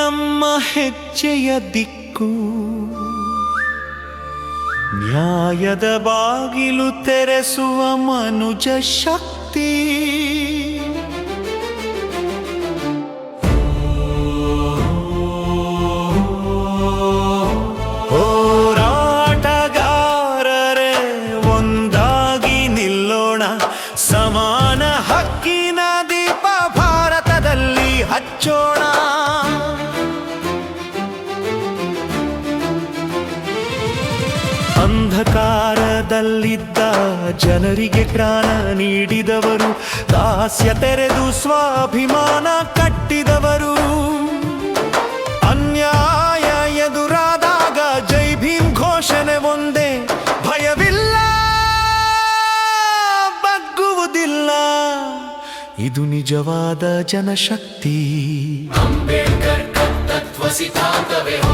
ನಿಮ್ಮ ಹೆಜ್ಜೆಯ ದಿಕ್ಕು. ನ್ಯಾಯದ ಬಾಗಿಲು ತೆರೆಸುವ ಮನುಜ ಶಕ್ತಿ. ಅಂಧಕಾರದಲ್ಲಿದ್ದ ಜನರಿಗೆ ಪ್ರಾಣ ನೀಡಿದವರು, ದಾಸ್ಯ ತೆರೆದು ಸ್ವಾಭಿಮಾನ ಕಟ್ಟಿದವರು. ಅನ್ಯಾಯ ಎದುರಾದಾಗ ಜೈ ಭೀಮ್ ಘೋಷಣೆ ಒಂದೇ, ಭಯವಿಲ್ಲ, ಬಗ್ಗುವುದಿಲ್ಲ. ಇದು ನಿಜವಾದ ಜನಶಕ್ತಿ. ಅಂಬೇಡ್ಕರ್ ತತ್ವ ಸಿದ್ಧಾಂತವೇ